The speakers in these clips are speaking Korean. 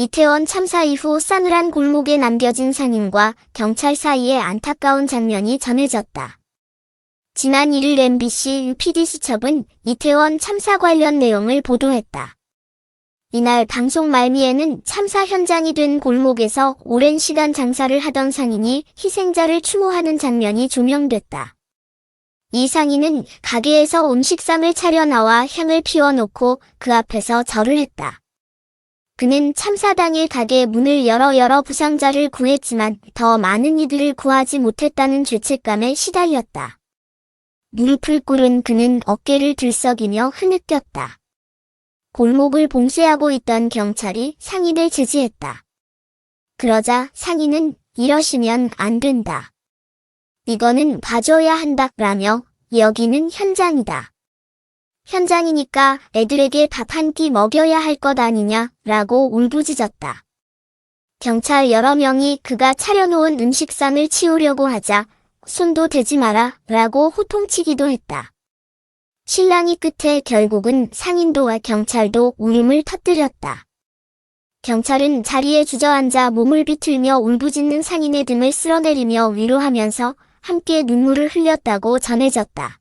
이태원 참사 이후 싸늘한 골목에 남겨진 상인과 경찰 사이의 안타까운 장면이 전해졌다. 지난 1일 MBC UPD수첩은 이태원 참사 관련 내용을 보도했다. 이날 방송 말미에는 참사 현장이 된 골목에서 오랜 시간 장사를 하던 상인이 희생자를 추모하는 장면이 조명됐다. 이 상인은 가게에서 음식상을 차려 나와 향을 피워놓고 그 앞에서 절을 했다. 그는 참사 당일 가게 문을 열어 열어 부상자를 구했지만 더 많은 이들을 구하지 못했다는 죄책감에 시달렸다. 무릎을 꿇은 그는 어깨를 들썩이며 흐느꼈다. 골목을 봉쇄하고 있던 경찰이 상인을 제지했다. 그러자 상인은 이러시면 안 된다. 이거는 봐줘야 한다 라며 여기는 현장이다. 현장이니까 애들에게 밥 한 끼 먹여야 할 것 아니냐 라고 울부짖었다. 경찰 여러 명이 그가 차려놓은 음식상을 치우려고 하자 손도 대지 마라 라고 호통치기도 했다. 신랑이 끝에 결국은 상인도와 경찰도 울음을 터뜨렸다. 경찰은 자리에 주저앉아 몸을 비틀며 울부짖는 상인의 등을 쓸어내리며 위로하면서 함께 눈물을 흘렸다고 전해졌다.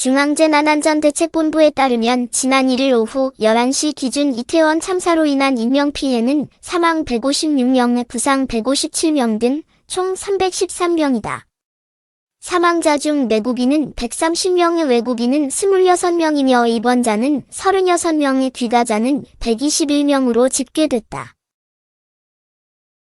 중앙재난안전대책본부에 따르면 지난 1일 오후 11시 기준 이태원 참사로 인한 인명피해는 사망 156명, 부상 157명 등 총 313명이다. 사망자 중 내국인은 130명의 외국인은 26명이며 입원자는 36명의 귀가자는 121명으로 집계됐다.